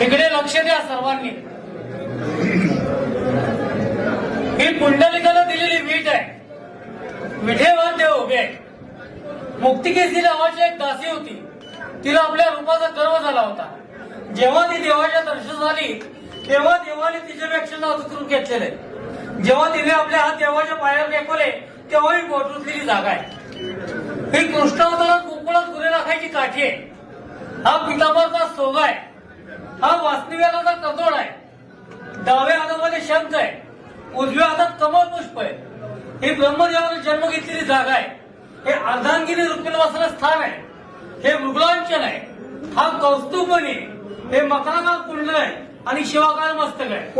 इकडे लक्ष द्या सर्वांनी. ही पुंडलिकाला दिलेली वीट आहे. विठेवर देव उभे आहे मुक्तिकेसी नावाची एक दासी होती. तिला आपल्या रूपाचा गर्व झाला होता. जेव्हा ती देवाच्या दर्शन झाली तेव्हा देवाने तिच्यापेक्षा नाजूक अधिकृत घेतलेले जेव्हा तिने आपले हात देवाच्या पायावर टेकवले तेव्हा ही पोटरुतलेली जागा आहे. ही कृष्णावतारात गोकुळात गुन्हे राखायची काठी आहे. हा पितांबरचा सोगा आहे. हा वास्तव्याचा कतोड आहे. डाव्या हातामध्ये शंख आहे. उजव्या हातात कमळ पुष्प आहे. ही ब्रह्मदेवाने जन्म घेतलेली जागा आहे. हे अर्धांगिनी रुक्मिणवासाला स्थान आहे. हे मृगलांचन आहे. हा कौस्तुभमणी हे मकराकार कुंडल आहे. आणि शिवाकार मस्तक आहे.